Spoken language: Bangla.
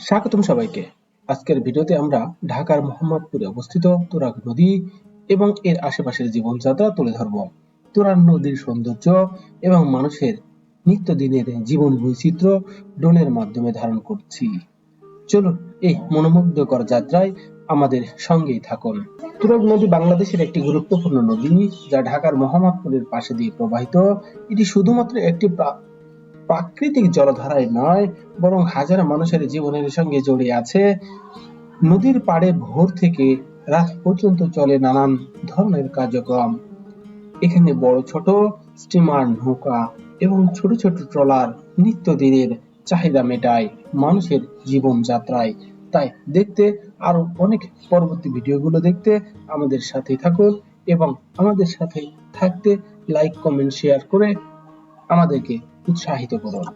স্বাগতম সবাইকে। আজকের ভিডিওতে আমরা ঢাকার মোহাম্মদপুরে অবস্থিত তুরাগ নদী এবং এর আশেপাশের জীবনযাত্রা তুলে ধরব। তুরাগ নদীর সৌন্দর্য এবং মানুষের নিত্যদিনের জীবন বৈচিত্র্য ড্রোনের মাধ্যমে ধারণ করছি। চলুন এই মনোমুগ্ধকর যাত্রায় আমাদের সঙ্গেই থাকুন। তুরাগ নদী বাংলাদেশের একটি গুরুত্বপূর্ণ নদী যা ঢাকার মোহাম্মদপুরের পাশে দিয়ে প্রবাহিত। এটি শুধুমাত্র একটি প্রাকৃতিক জলধারায় নয়, বরং হাজার মানুষের জীবনের সঙ্গে জড়িয়ে আছে। নদীর পাড়ে ভোর থেকে রাত পর্যন্ত চলে নানান ধরনের কার্যক্রম। এখানে বড় ছোট স্টিমার, নৌকা এবং ছোট ছোট ট্রলার নিত্যদিনের চাহিদা মেটায় মানুষের জীবন যাত্রায় তাই দেখতে আরও অনেক পরবর্তী ভিডিওগুলো দেখতে আমাদের সাথে থাকুন এবং আমাদের সাথে থাকতে লাইক কমেন্ট শেয়ার করে আমাদেরকে উৎসাহিত করুন।